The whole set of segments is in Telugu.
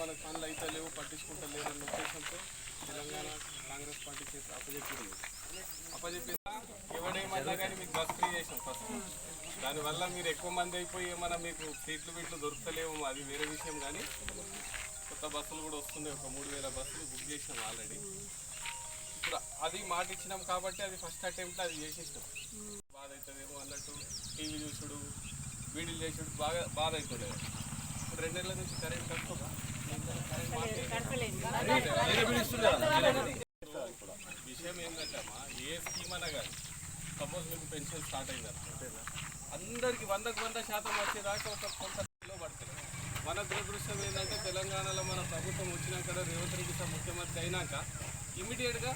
మన పనులు అయితే లేవు పట్టించుకుంటా లేదన్న ఉద్దేశంతో తెలంగాణ కాంగ్రెస్ పార్టీ చేసి అప్పచెప్పింది అప్పచెప్పిన ఎవడేమన్నా కానీ మీకు బస్ ఫ్రీ చేసాం ఫస్ట్. దానివల్ల మీరు ఎక్కువ మంది అయిపోయి ఏమన్నా మీకు సీట్లు వీట్లు దొరుకుతలేవు అది వేరే విషయం కానీ కొత్త బస్సులు కూడా వస్తున్నాయి. ఒక మూడు వేల బస్సులు బుక్ చేసినాం ఆల్రెడీ. ఇప్పుడు అది మాట ఇచ్చినాం కాబట్టి అది ఫస్ట్ అటెంప్ట్ అది చేసేసినాం బాధ అవుతుందేమో అన్నట్టు టీవీ చూసుడు వీడియోలు చేసుడు బాగా బాధ అవుతుండే. ఇప్పుడు రెండేళ్ళ నుంచి కరెంట్ వస్తుందా విషయం ఏంటంటే అమ్మా ఏ స్కీమ్ అన్నా కానీ సపోజ్ మీకు పెన్షన్ స్టార్ట్ అయింది అందరికి వందకు వంద శాతం వచ్చేదాకా ఒక కొంత పడుతుంది. మన దురదృష్టం ఏంటంటే తెలంగాణలో మన ప్రభుత్వం వచ్చినాక రేవంత్ రెడ్డి సార్ ముఖ్యమంత్రి అయినాక ఇమీడియట్గా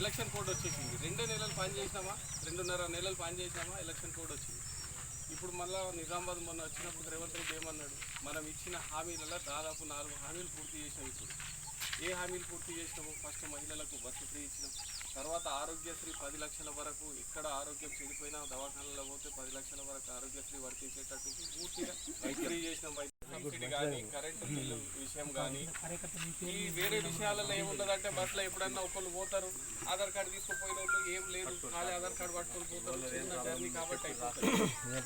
ఎలక్షన్ కోడ్ వచ్చేసింది. రెండు నెలలు పని చేసినామా? రెండున్నర నెలలు పని చేసినామా? ఎలక్షన్ కోడ్ వచ్చింది. ఇప్పుడు మళ్ళా నిజామాబాద్ మొన్న వచ్చినప్పుడు రేవంత్ రెడ్డి ఏమన్నాడు? మనం ఇచ్చిన హామీలలో దాదాపు నాలుగు హామీలు పూర్తి చేసినాం ఇప్పుడు. ఏ హామీలు పూర్తి చేసినాము ఫస్ట్ మహిళలకు బస్సు ఫ్రీ ఇచ్చినాం. తర్వాత ఆరోగ్యశ్రీ పది లక్షల వరకు ఎక్కడ ఆరోగ్యం చెడిపోయినా దవాఖానలో పోతే పది లక్షల వరకు ఆరోగ్యశ్రీ వర్తించేటట్టు పూర్తిగా ఫ్రీ చేసినాం వైద్య సబ్సిడీ కానీ కరెంటు బిల్లు విషయం కానీ ఈ వేరే విషయాలలో ఏమున్నదంటే బస్సులో ఎప్పుడన్నా ఒకళ్ళు పోతారు ఆధార్ కార్డు తీసుకుపోయిన వాళ్ళు ఏం లేదు ఖాళీ ఆధార్ కార్డు పట్టుకొని పోతారు చిన్న జర్నీ కాబట్టి అయిపోతుంది.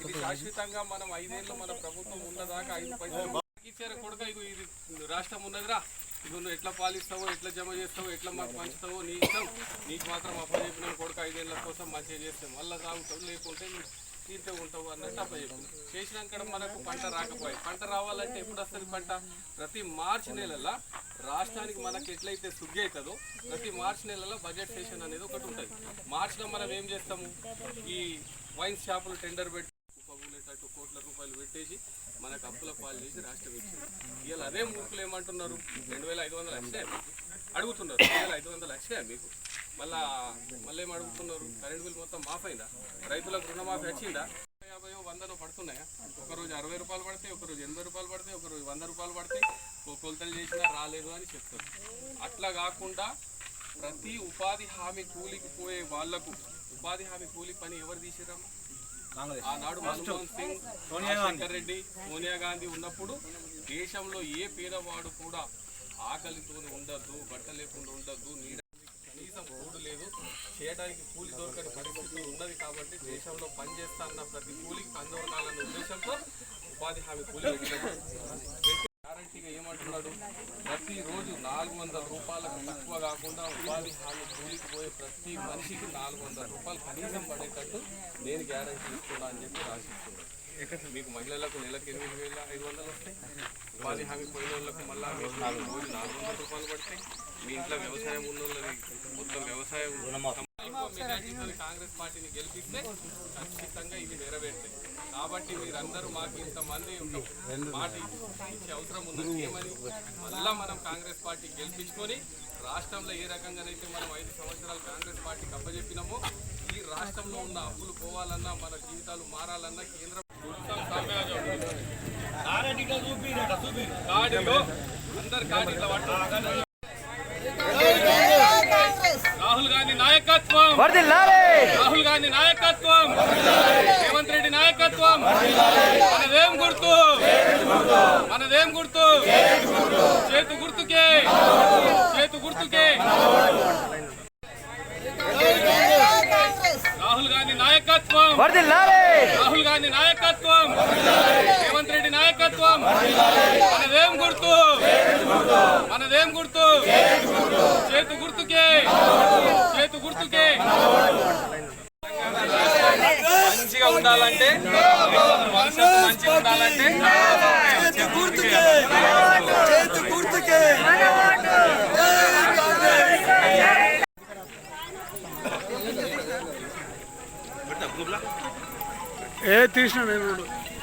ఇది శాశ్వతంగా మనం ఐదేళ్ళు మన ప్రభుత్వం ఉన్నదాకా ఐదు పైసలు ఇచ్చారు కొడుక ఇది ఇది రాష్ట్రం ఉన్నదిరా. ఇక నువ్వు ఎట్లా పాలిస్తావో ఎట్లా జమ చేస్తావో ఎట్లా మాకు పంచుతావో నీ ఇష్టం. నీకు మాత్రం అప్పచెప్పిన కొడుకు ఐదేళ్ళ కోసం మంచిగా చేస్తాం మళ్ళీ తాగుతావు లేకుంటే నువ్వు తీర్థం ఉంటావు అన్నట్టు అప్పచెప్పిన చేసినాక మనకు పంట రాకపోయి పంట రావాలంటే ఎప్పుడు వస్తుంది పంట? ప్రతి మార్చి నెలలో రాష్ట్రానికి మనకి ఎట్లయితే సుగ్గి అవుతుందో ప్రతి మార్చి నెలలో బడ్జెట్ సెషన్ అనేది ఒకటి ఉంటుంది. మార్చిలో మనం ఏం చేస్తాము? ఈ వైన్ షాపులు టెండర్ పెట్టి పగులేటట్టు కోట్ల రూపాయలు పెట్టేసి మనకు అప్పుల పాలు చేసి రాష్ట్రం ఇచ్చింది ఇవాళ అదే మూర్ఖులు ఏమంటున్నారు? రెండు వేల ఐదు వందలు లక్షలే అడుగుతున్నారు. రెండు వేల ఐదు వందలు లక్షలే మీకు? మళ్ళా మళ్ళీ ఏం అడుగుతున్నారు? కరెంట్ బిల్ మొత్తం మాఫ్ అయిందా? రైతులకు రుణమాఫీ వచ్చిందా? యాభై వందలు పడుతున్నాయా? ఒకరోజు అరవై రూపాయలు పడతాయి ఒకరోజు ఎనభై రూపాయలు పడతాయి ఒకరోజు వంద రూపాయలు పడతాయి. ఓ కొలతలు చేసినా రాలేదు అని చెప్తారు. అట్లా కాకుండా ప్రతి ఉపాధి హామీ కూలికి పోయే వాళ్ళకు ఉపాధి హామీ కూలి పని ఎవరు తీసిరమ్మా ఆనాడు మన్మోహన్ సింగ్ రాజశేఖర్ రెడ్డి సోనియా గాంధీ ఉన్నప్పుడు దేశంలో ఏ పేదవాడు కూడా ఆకలితో ఉండద్దు బట్ట లేకుండా ఉండద్దు నీడ కనీసం కూడు లేదు చేయడానికి కూలి దొరకని పరిస్థితి ఉన్నది కాబట్టి దేశంలో పనిచేస్తా అన్న ప్రతి కూలికి అందవరాలన్న ఉద్దేశంతో ఉపాధి హామీ కూలి గ్యారంటీగా ఏమంటున్నాడు? ప్రతిరోజు నాలుగు వందల రూపాయలకు తక్కువ కాకుండా ఉపాధి హామీ కూలికి పోయే ప్రతి మనిషికి నాలుగు వందల రూపాయలు కనీసం పడేటట్టు నేను గ్యారంటీ ఇస్తున్నా అని చెప్పి రాసిస్తున్నాడు మీకు మహిళలకు నెలకు ఎనిమిది వేల ఐదు వందలు వస్తాయి. ఉపాధి హామీ పోయిన వాళ్ళకు మళ్ళీ మీకు నాలుగు రోజు నాలుగు వందల రూపాయలు పడతాయి. మీ ఇంట్లో వ్యవసాయం ఉన్న వాళ్ళది మొత్తం వ్యవసాయం కాంగ్రెస్ పార్టీని గెలిపిస్తే ఖచ్చితంగా ఇది నెరవేరుతాయి. కాబట్టి మీరందరూ మాకు ఇంతమంది మాట ఇచ్చే అవసరం ఉంది. ఏమని? మళ్ళా మనం కాంగ్రెస్ పార్టీ గెలిపించుకొని రాష్ట్రంలో ఏ రకంగానైతే మనం ఐదు సంవత్సరాలు కాంగ్రెస్ పార్టీకి అప్పచెప్పినామో ఈ రాష్ట్రంలో ఉన్న అప్పులు పోవాలన్నా మన జీవితాలు మారాలన్నా కేంద్రం అందరు. నాయకత్వం. రాహుల్ గాంధీ నాయకత్వం. రేవంత్ రెడ్డి నాయకత్వం. మనదేం గుర్తు? మనదేం గుర్తు? చేతు గుర్తుకే. చేతు గుర్తుకే. రాహుల్ గాంధీ నాయకత్వం. రాహుల్ గాంధీ నాయకత్వం. రేవంత్ రెడ్డి నాయకత్వం. మనదేం గుర్తు? మనదేం గుర్తు? చేతు గుర్తుకే చేతు గుర్తుకే మంచిగా ఉండాలంటే? మంచిగా ఏ తీసిన నేను.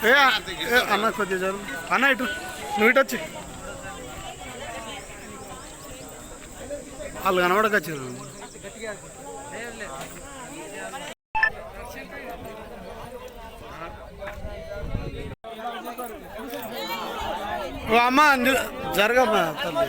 ఏ ఏ, అన్న కొద్దిగా జరుగు అన్న ఇటు నువ్వు ఇటు వచ్చి. వాళ్ళు కనబడకొచ్చారు అమ్మ అందులో జరగమ్మా తల్లి.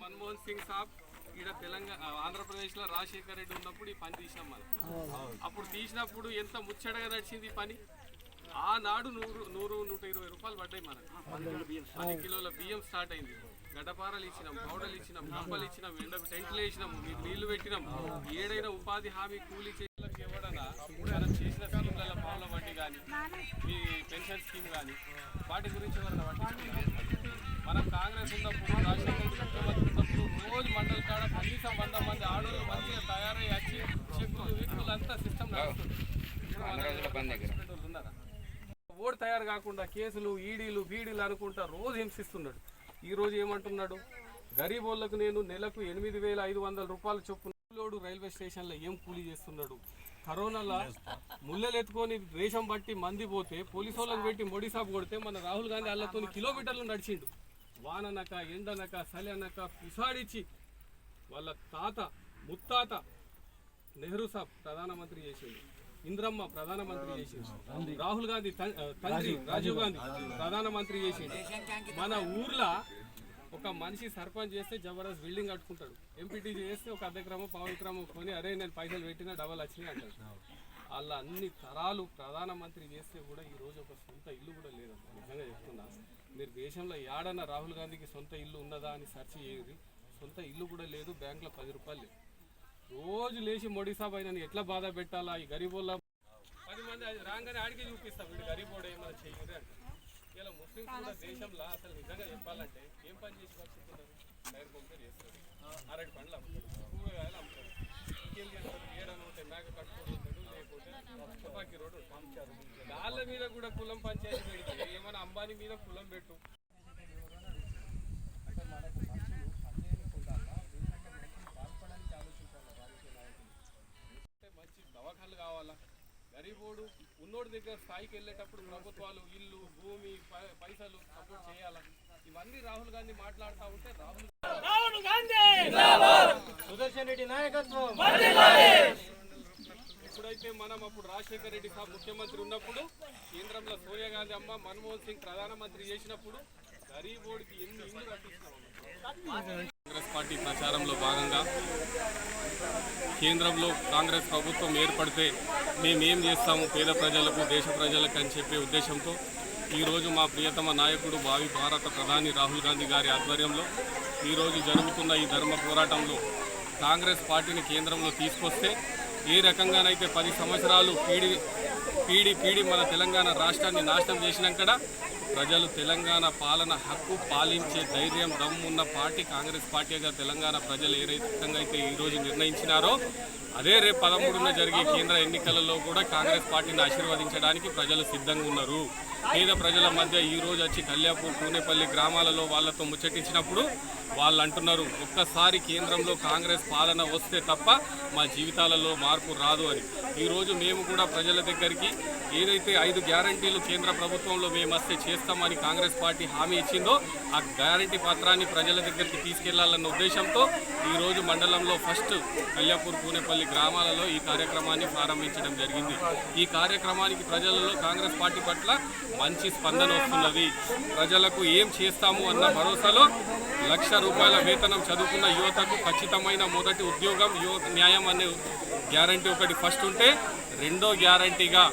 మన్మోహన్ సింగ్ సాబ్ ఈడ తెలంగాణ ఆంధ్రప్రదేశ్లో రాజశేఖర్ రెడ్డి ఉన్నప్పుడు ఈ పని తీసినాం మనం. అప్పుడు తీసినప్పుడు ఎంత ముచ్చటగా నడిచింది ఈ పని? ఆనాడు నూరు నూరు నూట ఇరవై రూపాయలు పడ్డాయి మనకు. పది కిలోల బియ్యం స్టార్ట్ అయింది. గడ్డపారలు ఇచ్చినాం పౌడర్లు ఇచ్చినాం కంపలు ఇచ్చినాం ఎండ టెంట్లు వేసినాం నీళ్ళు పెట్టినాం. ఏడైనా ఉపాధి హామీ కూలీ చేయడానికి ఎవడన్నా మనం చేసిన స్కీమ్ల పావుల వడ్డీ కానీ ఈ పెన్షన్ స్కీమ్ కానీ వాటి గురించి? మనం కాంగ్రెస్ ఉన్నప్పుడు రాజశేఖర రెడ్డి ముఖ్యమంత్రి ఉన్నప్పుడు రోజు మండల కాడ కనీసం వంద మంది ఆడోళ్ళు మంచిగా తయారై వచ్చి చెక్కులు విక్కులు అంతా సిస్టమ్ ఓటు తయారు కాకుండా కేసులు ఈడీలు బీడీలు అనుకుంటా రోజు హింసిస్తున్నాడు. ఈరోజు ఏమంటున్నాడు? గరీబ్ వాళ్ళకు నేను నెలకు ఎనిమిది వేల ఐదు వందల రూపాయలు చొప్పున లోడు రైల్వే స్టేషన్లో ఏం కూలీ చేస్తున్నాడు? కరోనాలో? ముళ్ళలు ఎత్తుకొని రేషం బట్టి మంది పోతే పోలీసు వాళ్ళకి పెట్టి మొడి సాపు కొడితే మన రాహుల్ గాంధీ వాళ్ళతో కిలోమీటర్లు నడిచిండు. వాననక ఎండనక చలి అనక పిసాడిచ్చి వాళ్ళ తాత ముత్తాత నెహ్రూ సాబ్ ప్రధానమంత్రి చేసిండు. ఇంద్రమ్మ ప్రధానమంత్రి చేసిండు రాహుల్ గాంధీ తండ్రి రాజీవ్ గాంధీ. ప్రధానమంత్రి చేసిండు. మన ఊర్లో ఒక మనిషి సర్పంచ్ చేస్తే జబర్దస్త్ బిల్డింగ్ కట్టుకుంటాడు. ఎంపీటీ చేస్తే ఒక అర్ధ గ్రామం పావు గ్రామం కొని అరే నేను పైసలు పెట్టినా డబల్ వచ్చినాయి అంటాడు. వాళ్ళ అన్ని తరాలు ప్రధానమంత్రి చేస్తే కూడా ఈ రోజు ఒక సొంత ఇల్లు కూడా లేదంట. నిజంగా చెప్తున్నా. మీరు దేశంలో ఏడన్నా రాహుల్ గాంధీకి సొంత ఇల్లు ఉన్నదా అని సెర్చ్ చేయరు సొంత ఇల్లు కూడా లేదు బ్యాంకులో పది రూపాయలు లేవు. రోజు లేచి మోడీ సాబ్ ఆయన ఎట్లా బాధ పెట్టాలా? ఈ గరీబోళ్ళ పది మంది అది రాగానే ఆడికి చూపిస్తాం వీడు గరీబోడే ఏమైనా చెయ్యరు అంటే ఇలా ముస్లింస్ కూడా దేశంలో అసలు నిజంగా చెప్పాలంటే ఏం పని చేసి బతుకుతున్నారు? టైర్ పంపర్ చేస్తారు. అరటి పండ్లు అమ్ముతారు. కూరగాయలు అమ్ముతారు. ఇంకేం చేస్తారు? ఏడని ఉంటాయి మేక కట్టుకుంటాడు లేకపోతే తుపాకీ రోడ్డు పంచారు వాళ్ళ మీద కూడా కులం పంచాయతీ పెడితే ఏమైనా అంబానీ మీద కులం పెట్టు అంటే మనకు మనుషులు పనిచేయని కులాలా లేదంటే మనుషులు బాగుపడడానికి ఆలోచించాలి రాజకీయ నాయకులు అంటే మంచి దవాఖాలు కావాలా? గరీబోడు ఉన్నోడి దగ్గర స్థాయికి వెళ్ళేటప్పుడు ప్రభుత్వాలు ఇల్లు భూమి పై- పైసలు సపోర్ట్ చేయాలా? ఇవన్నీ రాహుల్ గాంధీ మాట్లాడుతూ ఉంటే రాహుల్ రాహుల్ గాంధీ! సుదర్శన్ రెడ్డి నాయకత్వం! ఎప్పుడైతే మనం అప్పుడు రాజశేఖర రెడ్డి సాబ్ ముఖ్యమంత్రి ఉన్నప్పుడు కేంద్రంలో సోనియా గాంధీ అమ్మ మన్మోహన్ సింగ్ ప్రధానమంత్రి చేసినప్పుడు గరీబోడికి ఎన్ని ఇల్లు కట్టించినాం కాంగ్రెస్ పార్టీ ప్రచారంలో భాగంగా కేంద్రంలో కాంగ్రెస్ ప్రభుత్వం ఏర్పడితే మేమేం చేస్తాము పేద ప్రజలకు దేశ ప్రజలకు అని చెప్పే ఉద్దేశంతో ఈరోజు మా ప్రియతమ నాయకుడు భావి భారత ప్రధాని రాహుల్ గాంధీ గారి ఆధ్వర్యంలో ఈరోజు జరుగుతున్న ఈ ధర్మ పోరాటంలో కాంగ్రెస్ పార్టీని కేంద్రంలో తీసుకొస్తే ఏ రకంగానైతే పది సంవత్సరాలు పీడి పీడి పీడి మన తెలంగాణ రాష్ట్రాన్ని నాశనం చేసినాకడ ప్రజలు తెలంగాణ పాలన హక్కు పాలించే ధైర్యం దమ్మున్న పార్టీ కాంగ్రెస్ పార్టీగా తెలంగాణ ప్రజలు ఏ రకంగా అయితే ఈరోజు నిర్ణయించినారో అదే రేపు పదమూడున జరిగే కేంద్ర ఎన్నికలలో కూడా కాంగ్రెస్ పార్టీని ఆశీర్వదించడానికి ప్రజలు సిద్ధంగా ఉన్నారు. పేద ప్రజల మధ్య ఈరోజు వచ్చి కళ్యాపూర్ కూనేపల్లి గ్రామాలలో వాళ్ళతో ముచ్చటించినప్పుడు వాళ్ళు అంటున్నారు ఒక్కసారి కేంద్రంలో కాంగ్రెస్ పాలన వస్తే తప్ప మా జీవితాలలో మార్పు రాదు అని. ఈరోజు మేము కూడా ప్రజల దగ్గరికి ఏదైతే ఐదు గ్యారంటీలు కేంద్ర ప్రభుత్వంలో మేము వస్తే చేస్తామని కాంగ్రెస్ పార్టీ హామీ ఇచ్చిందో ఆ గ్యారంటీ పత్రాన్ని ప్రజల దగ్గరికి తీసుకెళ్ళాలన్న ఉద్దేశంతో ఈరోజు మండలంలో ఫస్ట్ కల్యాపూర్ పూనెపల్లి గ్రామాలలో ఈ కార్యక్రమాన్ని ప్రారంభించడం జరిగింది. ఈ కార్యక్రమానికి ప్రజలలో కాంగ్రెస్ పార్టీ పట్ల మంచి స్పందన వస్తున్నది. ప్రజలకు ఏం చేస్తాము అన్న భరోసాలో లక్ష రూపాయల వేతనం చదువుకున్న యువతకు ఖచ్చితమైన మొదటి ఉద్యోగం యువ న్యాయం అనే గ్యారంటీ ఒకటి ఫస్ట్ ఉంటే రెండో గ్యారంటీగా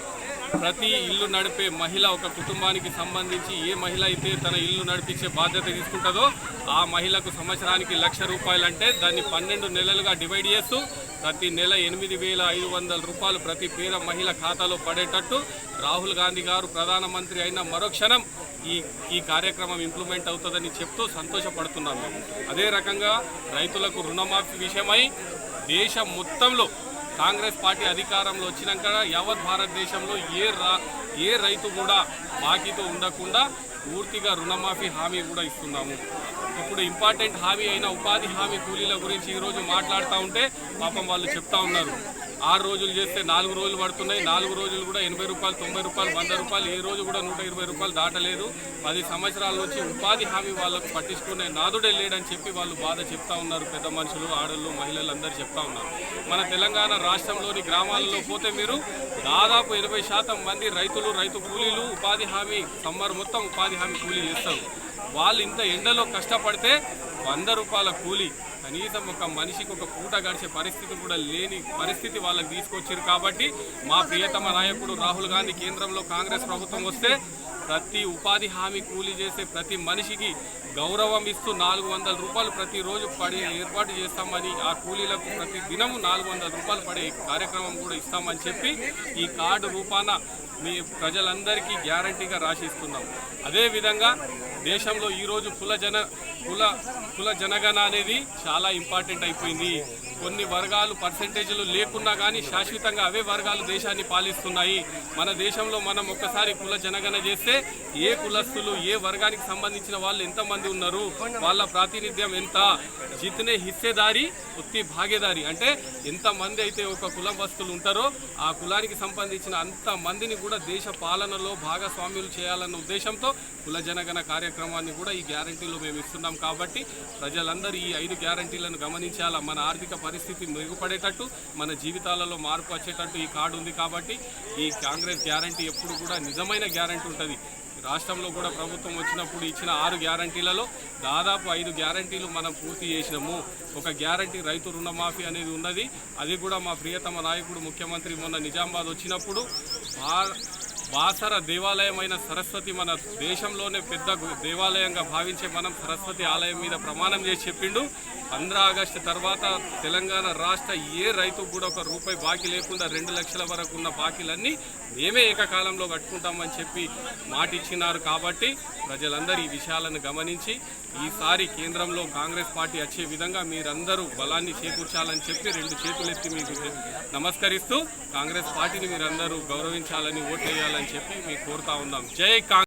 ప్రతి ఇల్లు నడిపే మహిళ ఒక కుటుంబానికి సంబంధించి ఏ మహిళ అయితే తన ఇల్లు నడిపించే బాధ్యత తీసుకుంటుందో ఆ మహిళకు సంవత్సరానికి లక్ష రూపాయలు అంటే దాన్ని పన్నెండు నెలలుగా డివైడ్ చేస్తూ ప్రతి నెల ఎనిమిది వేల ఐదు వందల రూపాయలు ప్రతి పేద మహిళ ఖాతాలో పడేటట్టు రాహుల్ గాంధీ గారు ప్రధానమంత్రి అయిన మరోక్షణం ఈ ఈ కార్యక్రమం ఇంప్లిమెంట్ అవుతుందని చెప్తూ సంతోషపడుతున్నాం మేము అదే రకంగా రైతులకు రుణమాఫీ విషయమై దేశం మొత్తంలో కాంగ్రెస్ పార్టీ అధికారంలో వచ్చినాక యావత్ భారతదేశంలో ఏ రా ఏ రైతు కూడా బాకీతో ఉండకుండా పూర్తిగా రుణమాఫీ హామీ కూడా ఇస్తున్నాము. ఇప్పుడు ఇంపార్టెంట్ హామీ అయిన ఉపాధి హామీ కూలీల గురించి ఈరోజు మాట్లాడుతూ ఉంటే పాపం వాళ్ళు చెప్తా ఉన్నారు. ఆరు రోజులు చేస్తే నాలుగు రోజులు పడుతున్నాయి. నాలుగు రోజులు కూడా ఎనభై రూపాయలు తొంభై రూపాయలు వంద రూపాయలు ఏ రోజు కూడా నూట ఇరవై రూపాయలు దాటలేదు. పది సంవత్సరాల నుంచి ఉపాధి హామీ వాళ్ళకు పట్టించుకునే నాదుడే లేడని చెప్పి వాళ్ళు బాధ చెప్తా ఉన్నారు. పెద్ద మనుషులు ఆడళ్ళు మహిళలు అందరూ చెప్తా ఉన్నారు. మన తెలంగాణ రాష్ట్రంలోని గ్రామాలలో పోతే మీరు దాదాపు ఎనభై శాతం మంది రైతులు రైతు కూలీలు ఉపాధి హామీ సమ్మర్ మొత్తం ఉపాధి హామీ కూలీ చేస్తారు వాళ్ళు ఇంత ఎండలో కష్టపడితే వంద రూపాయల కూలీ. కనీసం ఒక మనిషికి ఒక పూట గడిచే పరిస్థితి కూడా లేని పరిస్థితి వాళ్ళకి తీసుకొచ్చారు కాబట్టి మా ప్రియతమ నాయకుడు రాహుల్ గాంధీ కేంద్రంలో కాంగ్రెస్ ప్రభుత్వం వస్తే ప్రతి ఉపాధి హామీ కూలీ చేసే ప్రతి మనిషికి గౌరవం ఇస్తూ నాలుగు వందల రూపాయలు ప్రతిరోజు పడే ఏర్పాటు చేస్తామని ఆ కూలీలకు ప్రతి దినము నాలుగు వందల రూపాయలు పడే కార్యక్రమం కూడా ఇస్తామని చెప్పి ఈ కార్డు రూపాన మీ ప్రజలందరికీ గ్యారంటీగా రాసిస్తున్నాం. అదేవిధంగా దేశంలో ఈరోజు కుల జన కుల కుల జనగణ అనేది చాలా ఇంపార్టెంట్ అయిపోయింది. కొన్ని వర్గాలు పర్సంటేజ్లు లేకున్నా కానీ శాశ్వతంగా అవే వర్గాలు దేశాన్ని పాలిస్తున్నాయి. మన దేశంలో మనం ఒక్కసారి కుల జనగణ చేస్తే ఏ కులస్తులు ఏ వర్గానికి సంబంధించిన వాళ్ళు ఎంతమంది ఉన్నారు? వాళ్ళ ప్రాతినిధ్యం ఎంత? జితనే హిస్సేదారి ఉత్తి భాగేదారి. అంటే ఎంత మంది అయితే ఒక కులం వస్తువులు ఉంటారో ఆ కులానికి సంబంధించిన అంత మందిని కూడా దేశ పాలనలో భాగస్వామ్యులు చేయాలన్న ఉద్దేశంతో కుల జనగణ కార్యక్రమాన్ని కూడా ఈ గ్యారంటీలో మేము ఇస్తున్నాం. కాబట్టి ప్రజలందరూ ఈ ఐదు గ్యారంటీలను గమనించాలా? మన ఆర్థిక పరిస్థితి మెరుగుపడేటట్టు మన జీవితాలలో మార్పు వచ్చేటట్టు ఈ కార్డు ఉంది కాబట్టి ఈ కాంగ్రెస్ గ్యారంటీ ఎప్పుడు కూడా నిజమైన గ్యారంటీ ఉంటుంది. రాష్ట్రంలో కూడా ప్రభుత్వం వచ్చినప్పుడు ఇచ్చిన ఆరు గ్యారంటీలలో దాదాపు ఐదు గ్యారంటీలు మనం పూర్తి చేసినాము. ఒక గ్యారంటీ రైతు రుణమాఫీ అనేది ఉన్నది. అది కూడా మా ప్రియతమ నాయకుడు ముఖ్యమంత్రి మొన్న నిజామాబాద్ వచ్చినప్పుడు బాసర దేవాలయమైన సరస్వతి మన దేశంలోనే పెద్ద దేవాలయంగా భావించే మనం సరస్వతి ఆలయం మీద ప్రమాణం చేసి చెప్పిండు. పంద్రా ఆగస్టు తర్వాత తెలంగాణ రాష్ట్ర ఏ రైతు కూడా ఒక రూపాయి బాకీ లేకుండా రెండు లక్షల వరకు ఉన్న బాకీలన్నీ మేమే ఏకకాలంలో కట్టుకుంటామని చెప్పి మాట ఇచ్చినారు కాబట్టి ప్రజలందరూ ఈ విషయాలను గమనించి ఈసారి కేంద్రంలో కాంగ్రెస్ పార్టీ వచ్చే విధంగా మీరందరూ బలాన్ని చేకూర్చాలని చెప్పి రెండు చేతులెత్తి మీకు నమస్కరిస్తూ కాంగ్రెస్ పార్టీని మీరందరూ గౌరవించాలని ఓట్లేయాలని చెప్పి మీకు కోరుతా ఉన్నాం జై కాంగ్రెస్.